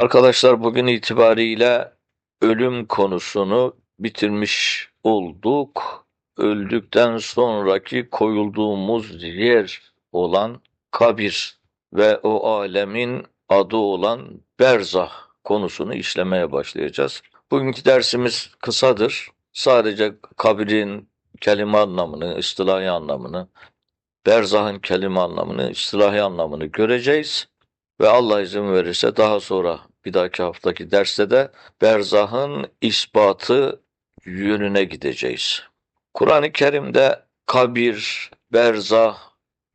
Arkadaşlar bugün itibariyle ölüm konusunu bitirmiş olduk. Öldükten sonraki koyulduğumuz yer olan kabir ve o alemin adı olan berzah konusunu işlemeye başlayacağız. Bugünkü dersimiz kısadır. Sadece kabirin kelime anlamını, istilahi anlamını, berzahın kelime anlamını, istilahi anlamını göreceğiz. Ve Allah izin verirse daha sonra bir dahaki haftaki derste de berzahın ispatı yönüne gideceğiz. Kur'an-ı Kerim'de kabir, berzah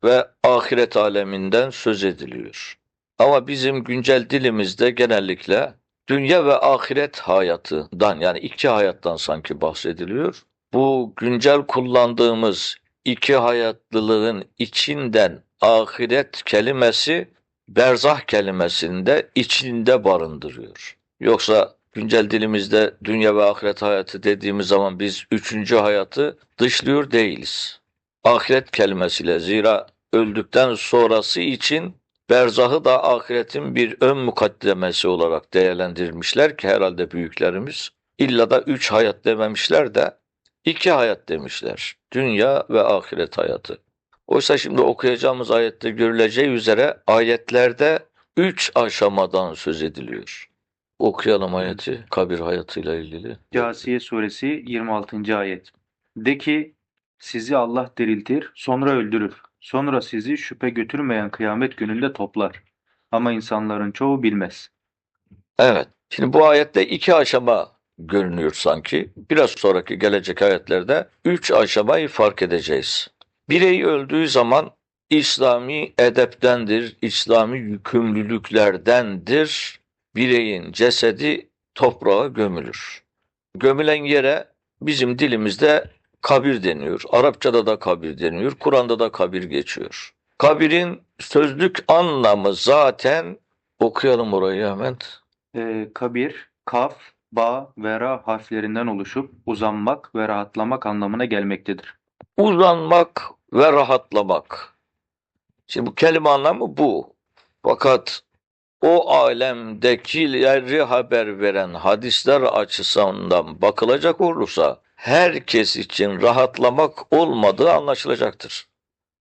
ve ahiret aleminden söz ediliyor. Ama bizim güncel dilimizde genellikle dünya ve ahiret hayatından yani iki hayattan sanki bahsediliyor. Bu güncel kullandığımız iki hayatlılığın içinden ahiret kelimesi berzah kelimesini de içinde barındırıyor. Yoksa güncel dilimizde dünya ve ahiret hayatı dediğimiz zaman biz üçüncü hayatı dışlıyor değiliz. Ahiret kelimesiyle zira öldükten sonrası için berzahı da ahiretin bir ön mukaddemesi olarak değerlendirmişler ki herhalde büyüklerimiz. İlla da üç hayat dememişler de iki hayat demişler. Dünya ve ahiret hayatı. Oysa şimdi okuyacağımız ayette görüleceği üzere ayetlerde üç aşamadan söz ediliyor. Okuyalım ayeti kabir hayatıyla ilgili. Câsiye suresi 26. ayet. De ki sizi Allah diriltir, sonra öldürür. Sonra sizi şüphe götürmeyen kıyamet gününde toplar. Ama insanların çoğu bilmez. Evet. Şimdi bu ayette iki aşama görünüyor sanki. Biraz sonraki gelecek ayetlerde üç aşamayı fark edeceğiz. Birey öldüğü zaman İslami edeptendir, İslami yükümlülüklerdendir. Bireyin cesedi toprağa gömülür. Gömülen yere bizim dilimizde kabir deniyor. Arapçada da kabir deniyor. Kur'an'da da kabir geçiyor. Kabirin sözlük anlamı zaten okuyalım orayı hemen. Ee, kabir, kaf, ba ve ra harflerinden oluşup uzanmak ve rahatlamak anlamına gelmektedir. Uzanmak ve rahatlamak. Şimdi bu kelime anlamı bu. Fakat o alemdekileri haber veren hadisler açısından bakılacak olursa herkes için rahatlamak olmadığı anlaşılacaktır.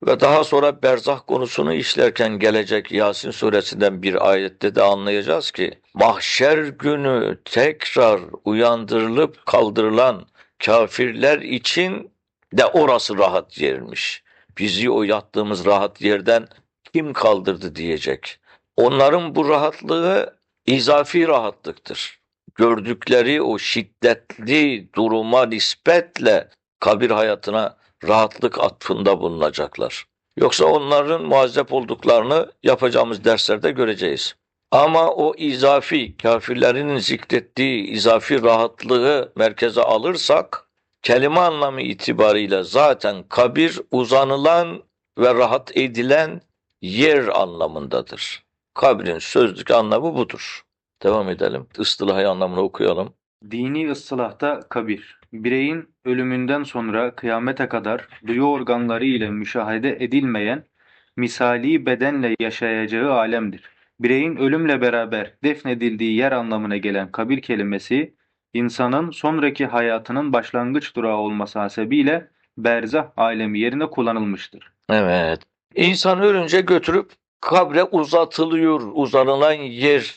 Ve daha sonra berzah konusunu işlerken gelecek Yasin suresinden bir ayette de anlayacağız ki mahşer günü tekrar uyandırılıp kaldırılan kafirler için de orası rahat yermiş. Bizi o yattığımız rahat yerden kim kaldırdı diyecek. Onların bu rahatlığı izafi rahatlıktır. Gördükleri o şiddetli duruma nispetle kabir hayatına rahatlık atfında bulunacaklar. Yoksa onların muazzep olduklarını yapacağımız derslerde göreceğiz. Ama o izafi, kafirlerin zikrettiği izafi rahatlığı merkeze alırsak, kelime anlamı itibariyle zaten kabir uzanılan ve rahat edilen yer anlamındadır. Kabrin sözlük anlamı budur. Devam edelim. Istilahi anlamını okuyalım. Dini ıstılahta kabir, bireyin ölümünden sonra kıyamete kadar duyu organları ile müşahede edilmeyen misali bedenle yaşayacağı alemdir. Bireyin ölümle beraber defnedildiği yer anlamına gelen kabir kelimesi, insanın sonraki hayatının başlangıç durağı olması hasebiyle berzah alemi yerine kullanılmıştır. Evet. İnsan ölünce götürüp kabre uzatılıyor. Uzanılan yer,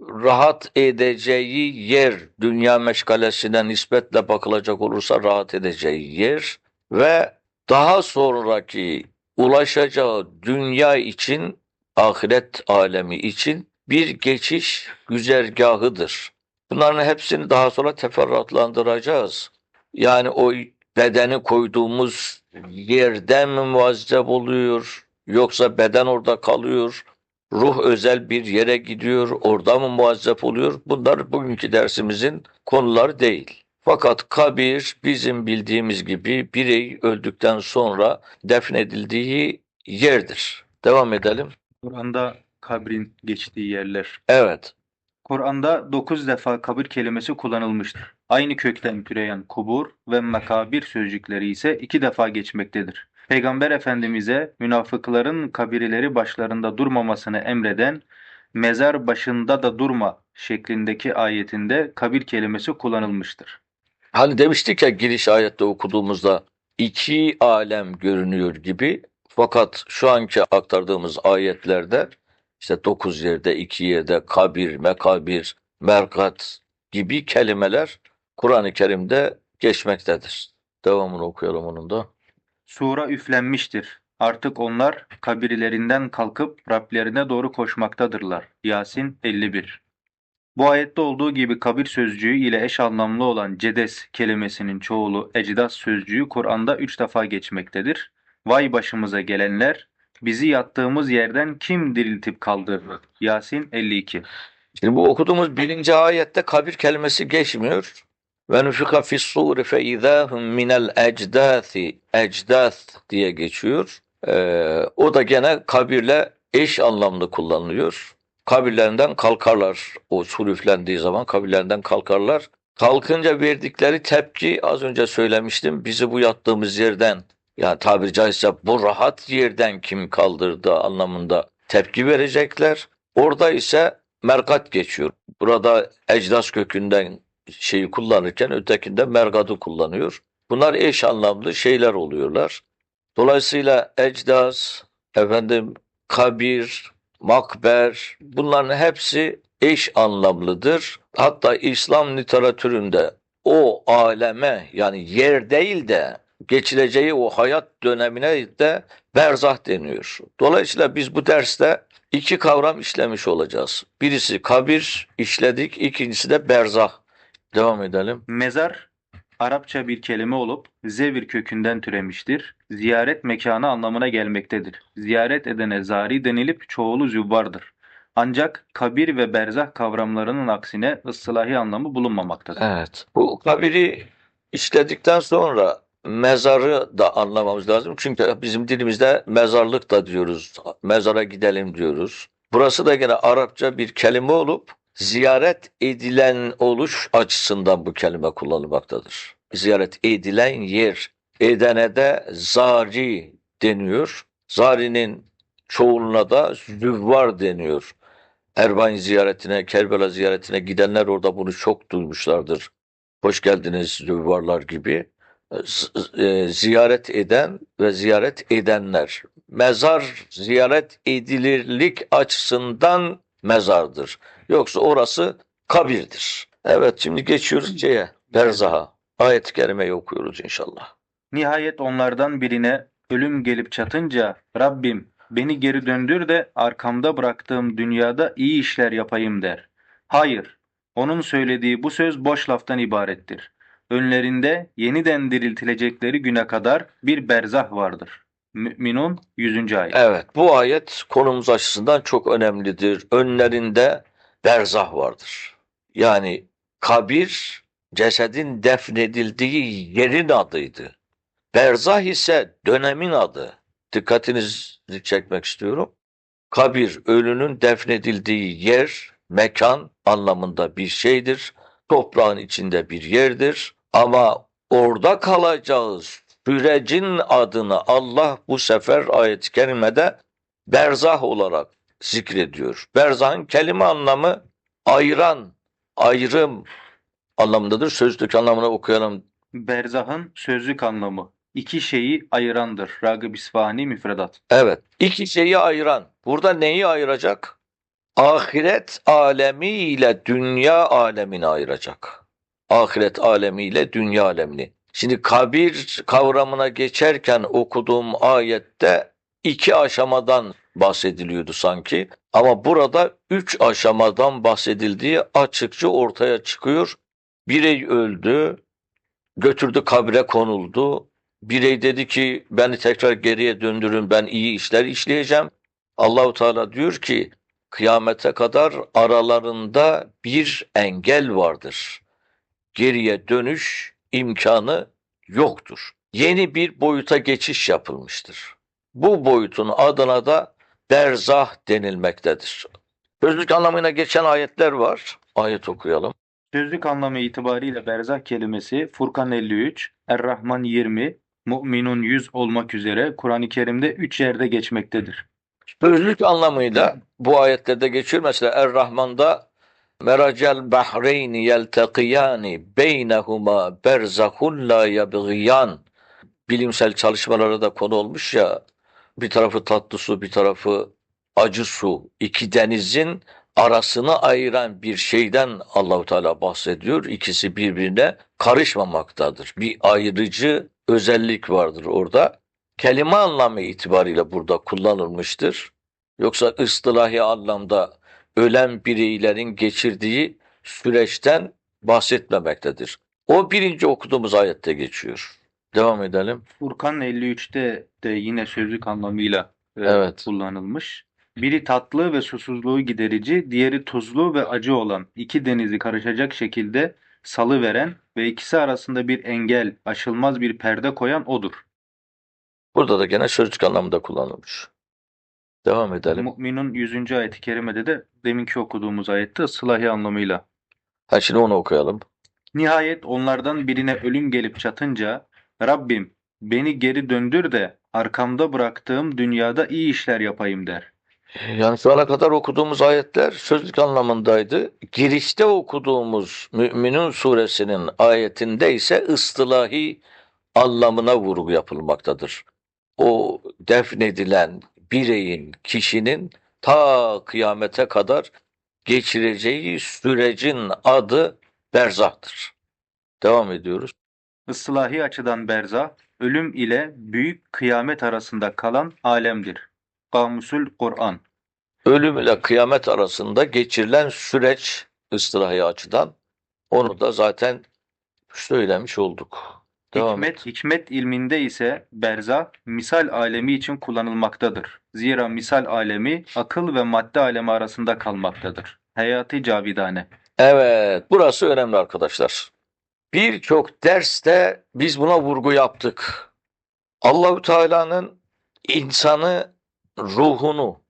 rahat edeceği yer, dünya meşgalesine nispetle bakılacak olursa rahat edeceği yer ve daha sonraki ulaşacağı dünya için, ahiret alemi için bir geçiş güzergahıdır. Bunların hepsini daha sonra teferruatlandıracağız. Yani o bedeni koyduğumuz yerden mi muazzeb oluyor yoksa beden orada kalıyor, ruh özel bir yere gidiyor, orada mı muazzep oluyor? Bunlar bugünkü dersimizin konuları değil. Fakat kabir bizim bildiğimiz gibi birey öldükten sonra defnedildiği yerdir. Devam edelim. Kur'an'da kabrin geçtiği yerler. Evet. Kur'an'da 9 defa kabir kelimesi kullanılmıştır. Aynı kökten türeyen kubur ve makabir sözcükleri ise iki defa geçmektedir. Peygamber Efendimiz'e münafıkların kabirleri başlarında durmamasını emreden mezar başında da durma şeklindeki ayetinde kabir kelimesi kullanılmıştır. Hani demiştik ya giriş ayette okuduğumuzda iki alem görünüyor gibi. Fakat şu anki aktardığımız ayetlerde işte dokuz yerde, iki yerde kabir, mekabir, merkat gibi kelimeler Kur'an-ı Kerim'de geçmektedir. Devamını okuyalım onun da. Sura üflenmiştir. Artık onlar kabirlerinden kalkıp Rablerine doğru koşmaktadırlar. Yasin 51 Bu ayette olduğu gibi kabir sözcüğü ile eş anlamlı olan cedes kelimesinin çoğulu ecdas sözcüğü Kur'an'da üç defa geçmektedir. Vay başımıza gelenler, bizi yattığımız yerden kim diriltip kaldırır? Yasin 52 Şimdi bu okuduğumuz birinci ayette kabir kelimesi geçmiyor. Ve nufika fis suri fe izahum minel ecdâthi ecdâth diye geçiyor. Ee, o da gene kabirle eş anlamlı kullanılıyor. Kabirlerinden kalkarlar. O sur üflendiği zaman kabirlerinden kalkarlar. Kalkınca verdikleri tepki az önce söylemiştim. Bizi bu yattığımız yerden yani tabiri caizse bu rahat yerden kim kaldırdı anlamında tepki verecekler. Orada ise merkat geçiyor. Burada ecdas kökünden şeyi kullanırken ötekinde mergadı kullanıyor. Bunlar eş anlamlı şeyler oluyorlar. Dolayısıyla ecdas, efendim kabir, makber bunların hepsi eş anlamlıdır. Hatta İslam literatüründe o aleme yani yer değil de geçileceği o hayat dönemine de berzah deniyor. Dolayısıyla biz bu derste iki kavram işlemiş olacağız. Birisi kabir işledik, ikincisi de berzah. Devam edelim. Mezar, Arapça bir kelime olup zevir kökünden türemiştir. Ziyaret mekanı anlamına gelmektedir. Ziyaret edene zari denilip çoğulu züvvardır. Ancak kabir ve berzah kavramlarının aksine ıslahi anlamı bulunmamaktadır. Evet. Bu kabiri işledikten sonra mezarı da anlamamız lazım. Çünkü bizim dilimizde mezarlık da diyoruz. Mezara gidelim diyoruz. Burası da gene Arapça bir kelime olup ziyaret edilen oluş açısından bu kelime kullanılmaktadır. Ziyaret edilen yer. Edene de zari deniyor. Zarinin çoğuluna da züvvar deniyor. Erbain ziyaretine, Kerbela ziyaretine gidenler orada bunu çok duymuşlardır. Hoş geldiniz züvvarlar gibi. E, ziyaret eden ve ziyaret edenler. Mezar ziyaret edilirlik açısından mezardır. Yoksa orası kabirdir. Evet şimdi geçiyoruz şeye, Berzaha. Ayet-i Kerime'yi okuyoruz inşallah. Nihayet onlardan birine ölüm gelip çatınca Rabbim beni geri döndür de arkamda bıraktığım dünyada iyi işler yapayım der. Hayır, onun söylediği bu söz boş laftan ibarettir. Önlerinde yeniden diriltilecekleri güne kadar bir berzah vardır. Mü'minun 100. ayet. Evet bu ayet konumuz açısından çok önemlidir. Önlerinde berzah vardır. Yani kabir cesedin defnedildiği yerin adıydı. Berzah ise dönemin adı. Dikkatinizi çekmek istiyorum. Kabir ölünün defnedildiği yer, mekan anlamında bir şeydir. Toprağın içinde bir yerdir. Ama orada kalacağız sürecin adını Allah bu sefer ayet-i kerimede berzah olarak zikrediyor. Berzahın kelime anlamı ayıran, ayrım anlamındadır. Sözlük anlamına okuyalım. Berzahın sözlük anlamı iki şeyi ayırandır. Ragıb İsfahani müfredat. Evet, iki şeyi ayıran. Burada neyi ayıracak? Ahiret alemi ile dünya alemini ayıracak. Ahiret alemi ile dünya alemini. Şimdi kabir kavramına geçerken okuduğum ayette iki aşamadan bahsediliyordu sanki. Ama burada üç aşamadan bahsedildiği açıkça ortaya çıkıyor. Birey öldü, götürdü kabre konuldu. Birey dedi ki beni tekrar geriye döndürün ben iyi işler işleyeceğim. Allahu Teala diyor ki kıyamete kadar aralarında bir engel vardır. Geriye dönüş imkanı yoktur. Yeni bir boyuta geçiş yapılmıştır. Bu boyutun adına da berzah denilmektedir. Sözlük anlamına geçen ayetler var. Ayet okuyalım. Sözlük anlamı itibariyle berzah kelimesi Furkan 53, Er-Rahman 20, Mü'minun 100 olmak üzere Kur'an-ı Kerim'de üç yerde geçmektedir. Sözlük anlamıyla bu ayetlerde geçiyor. Mesela Er-Rahman'da Meracel bahreyni yeltekiyani beynehuma berzahun la yabgiyan bilimsel çalışmalara da konu olmuş ya bir tarafı tatlı su bir tarafı acı su iki denizin arasını ayıran bir şeyden Allahu Teala bahsediyor. İkisi birbirine karışmamaktadır. Bir ayrıcı özellik vardır orada. Kelime anlamı itibariyle burada kullanılmıştır. Yoksa ıstılahi anlamda ölen bireylerin geçirdiği süreçten bahsetmemektedir. O birinci okuduğumuz ayette geçiyor. Devam edelim. Furkan 53'te de yine sözlük anlamıyla e, Evet. kullanılmış. Biri tatlı ve susuzluğu giderici, diğeri tuzlu ve acı olan iki denizi karışacak şekilde salıveren ve ikisi arasında bir engel, aşılmaz bir perde koyan odur. Burada da gene sözlük anlamında kullanılmış. Devam edelim. Mü'minun 100. ayeti kerimede de deminki okuduğumuz ayette ıslahi anlamıyla. Ha şimdi onu okuyalım. Nihayet onlardan birine ölüm gelip çatınca Rabbim beni geri döndür de arkamda bıraktığım dünyada iyi işler yapayım der. Yani şu ana kadar okuduğumuz ayetler sözlük anlamındaydı. Girişte okuduğumuz Mü'minun suresinin ayetinde ise ıstılahi anlamına vurgu yapılmaktadır. O defnedilen bireyin, kişinin ta kıyamete kadar geçireceği sürecin adı berzahtır. Devam ediyoruz. Islahi açıdan berzah, ölüm ile büyük kıyamet arasında kalan alemdir. Kamusül Kur'an. Ölüm ile kıyamet arasında geçirilen süreç ıstılahi açıdan onu da zaten söylemiş olduk. Devam Hikmet, et. hikmet ilminde ise berzah, misal alemi için kullanılmaktadır. Zira misal alemi, akıl ve madde alemi arasında kalmaktadır. Hayati cavidane. Evet, burası önemli arkadaşlar. Birçok derste biz buna vurgu yaptık. Allahu Teala'nın insanı ruhunu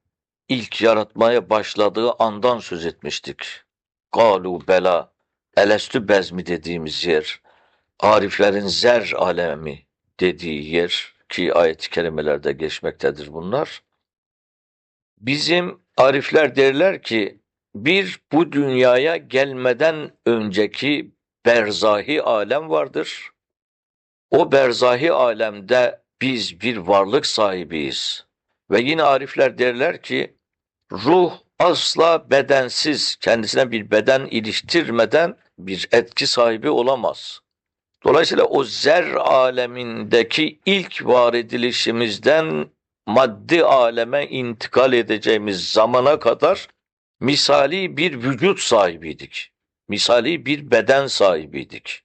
ilk yaratmaya başladığı andan söz etmiştik. Galu bela elestü bezmi dediğimiz yer, ariflerin zer alemi dediği yer ki ayet-i kerimelerde geçmektedir bunlar. Bizim arifler derler ki bir bu dünyaya gelmeden önceki berzahi alem vardır. O berzahi alemde biz bir varlık sahibiyiz. Ve yine arifler derler ki ruh asla bedensiz, kendisine bir beden iliştirmeden bir etki sahibi olamaz. Dolayısıyla o zer alemindeki ilk var edilişimizden maddi aleme intikal edeceğimiz zamana kadar misali bir vücut sahibiydik. Misali bir beden sahibiydik.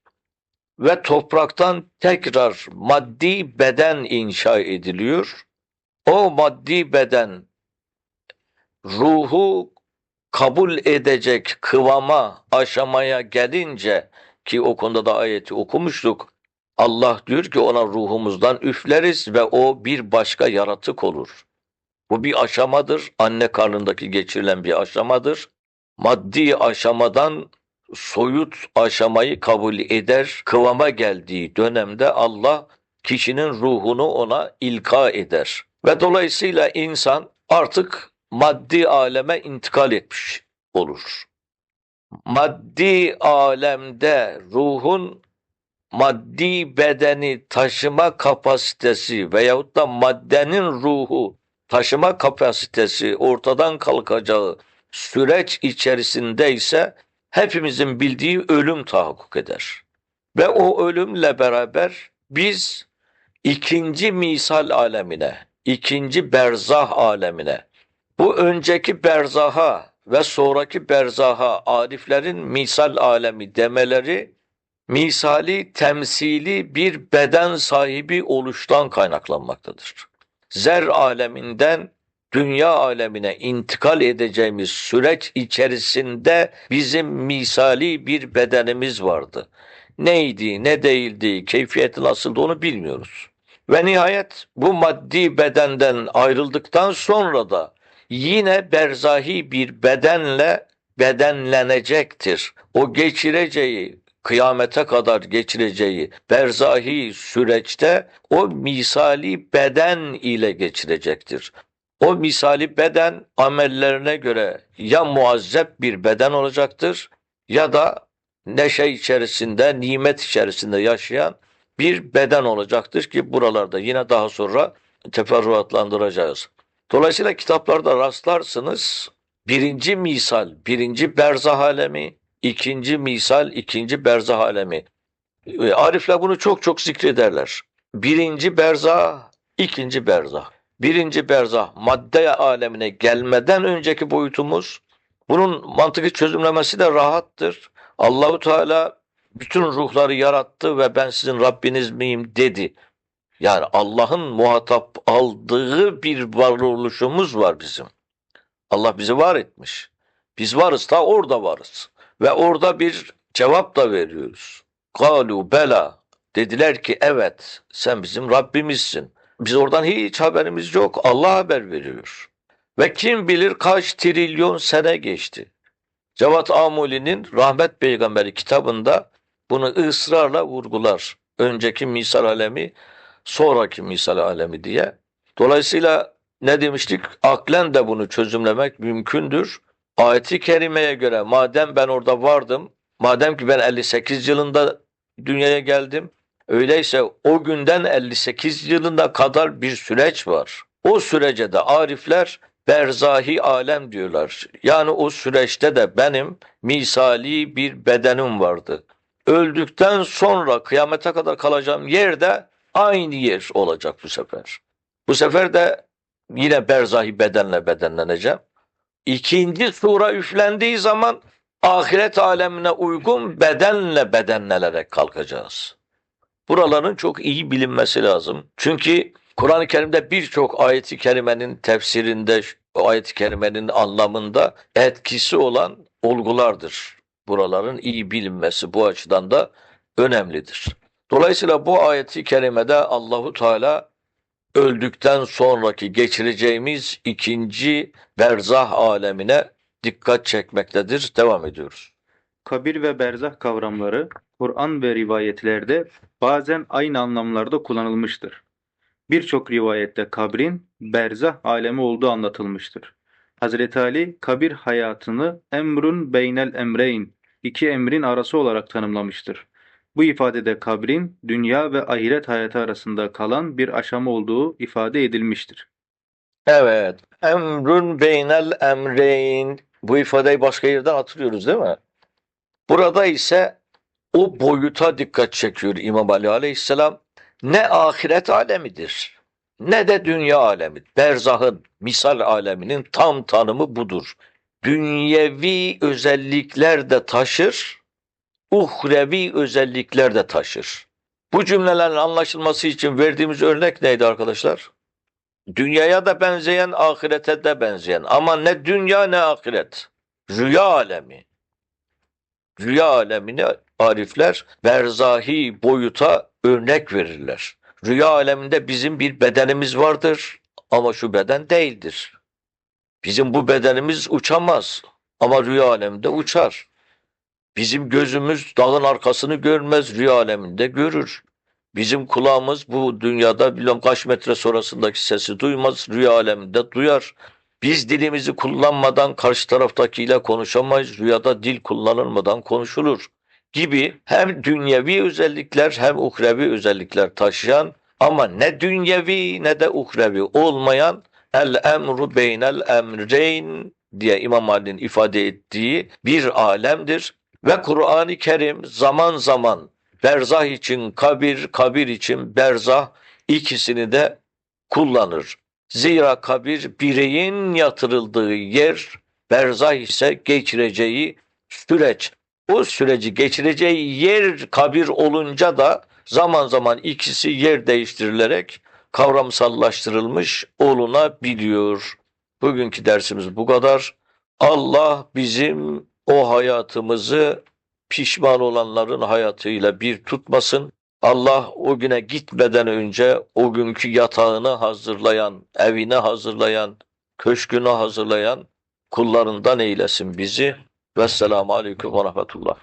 Ve topraktan tekrar maddi beden inşa ediliyor. O maddi beden ruhu kabul edecek kıvama, aşamaya gelince ki o konuda da ayeti okumuştuk. Allah diyor ki ona ruhumuzdan üfleriz ve o bir başka yaratık olur. Bu bir aşamadır. Anne karnındaki geçirilen bir aşamadır. Maddi aşamadan soyut aşamayı kabul eder. Kıvama geldiği dönemde Allah kişinin ruhunu ona ilka eder. Ve dolayısıyla insan artık maddi aleme intikal etmiş olur. Maddi alemde ruhun maddi bedeni taşıma kapasitesi veyahut da maddenin ruhu taşıma kapasitesi ortadan kalkacağı süreç içerisinde ise hepimizin bildiği ölüm tahakkuk eder. Ve o ölümle beraber biz ikinci misal alemine, ikinci berzah alemine, bu önceki berzaha ve sonraki berzaha ariflerin misal alemi demeleri misali temsili bir beden sahibi oluştan kaynaklanmaktadır. Zer aleminden dünya alemine intikal edeceğimiz süreç içerisinde bizim misali bir bedenimiz vardı. Neydi, ne değildi, keyfiyeti nasıldı onu bilmiyoruz. Ve nihayet bu maddi bedenden ayrıldıktan sonra da yine berzahi bir bedenle bedenlenecektir. O geçireceği kıyamete kadar geçireceği berzahi süreçte o misali beden ile geçirecektir. O misali beden amellerine göre ya muazzep bir beden olacaktır ya da neşe içerisinde, nimet içerisinde yaşayan bir beden olacaktır ki buralarda yine daha sonra teferruatlandıracağız. Dolayısıyla kitaplarda rastlarsınız birinci misal, birinci berzah alemi, ikinci misal, ikinci berzah alemi. Arifler bunu çok çok zikrederler. Birinci berzah, ikinci berzah. Birinci berzah madde alemine gelmeden önceki boyutumuz. Bunun mantıklı çözümlemesi de rahattır. Allahu Teala bütün ruhları yarattı ve ben sizin Rabbiniz miyim dedi. Yani Allah'ın muhatap aldığı bir varoluşumuz var bizim. Allah bizi var etmiş. Biz varız da orada varız. Ve orada bir cevap da veriyoruz. Galu bela. Dediler ki evet sen bizim Rabbimizsin. Biz oradan hiç haberimiz yok. Allah haber veriyor. Ve kim bilir kaç trilyon sene geçti. Cevat Amuli'nin Rahmet Peygamberi kitabında bunu ısrarla vurgular. Önceki misal alemi, sonraki misal alemi diye. Dolayısıyla ne demiştik? Aklen de bunu çözümlemek mümkündür. Ayeti kerimeye göre madem ben orada vardım, madem ki ben 58 yılında dünyaya geldim, öyleyse o günden 58 yılına kadar bir süreç var. O sürece de arifler berzahi alem diyorlar. Yani o süreçte de benim misali bir bedenim vardı. Öldükten sonra kıyamete kadar kalacağım yerde aynı yer olacak bu sefer. Bu sefer de yine berzahi bedenle bedenleneceğim. İkinci sura üflendiği zaman ahiret alemine uygun bedenle bedenlenerek kalkacağız. Buraların çok iyi bilinmesi lazım. Çünkü Kur'an-ı Kerim'de birçok ayeti kerimenin tefsirinde, ayeti kerimenin anlamında etkisi olan olgulardır. Buraların iyi bilinmesi bu açıdan da önemlidir. Dolayısıyla bu ayeti kerimede Allahu Teala öldükten sonraki geçireceğimiz ikinci berzah alemine dikkat çekmektedir. Devam ediyoruz. Kabir ve berzah kavramları Kur'an ve rivayetlerde bazen aynı anlamlarda kullanılmıştır. Birçok rivayette kabrin berzah alemi olduğu anlatılmıştır. Hazreti Ali kabir hayatını emrun beynel emreyn, iki emrin arası olarak tanımlamıştır. Bu ifadede kabrin dünya ve ahiret hayatı arasında kalan bir aşama olduğu ifade edilmiştir. Evet. Emrun beynel emreyn. Bu ifadeyi başka yerden hatırlıyoruz değil mi? Burada ise o boyuta dikkat çekiyor İmam Ali Aleyhisselam. Ne ahiret alemidir ne de dünya alemi. Berzahın, misal aleminin tam tanımı budur. Dünyevi özellikler de taşır, uhrevi özellikler de taşır. Bu cümlelerin anlaşılması için verdiğimiz örnek neydi arkadaşlar? Dünyaya da benzeyen, ahirete de benzeyen. Ama ne dünya ne ahiret. Rüya alemi. Rüya alemini arifler berzahi boyuta örnek verirler. Rüya aleminde bizim bir bedenimiz vardır ama şu beden değildir. Bizim bu bedenimiz uçamaz ama rüya aleminde uçar. Bizim gözümüz dağın arkasını görmez, rüya aleminde görür. Bizim kulağımız bu dünyada bilmem kaç metre sonrasındaki sesi duymaz, rüya aleminde duyar. Biz dilimizi kullanmadan karşı taraftakiyle konuşamayız, rüyada dil kullanılmadan konuşulur gibi hem dünyevi özellikler hem uhrevi özellikler taşıyan ama ne dünyevi ne de uhrevi olmayan el emru beynel emreyn diye İmam Ali'nin ifade ettiği bir alemdir. Ve Kur'an-ı Kerim zaman zaman berzah için kabir, kabir için berzah ikisini de kullanır. Zira kabir bireyin yatırıldığı yer, berzah ise geçireceği süreç. O süreci geçireceği yer kabir olunca da zaman zaman ikisi yer değiştirilerek kavramsallaştırılmış olunabiliyor. Bugünkü dersimiz bu kadar. Allah bizim o hayatımızı pişman olanların hayatıyla bir tutmasın. Allah o güne gitmeden önce o günkü yatağını hazırlayan, evini hazırlayan, köşkünü hazırlayan kullarından eylesin bizi. Vesselamu Aleyküm ve Rahmetullah.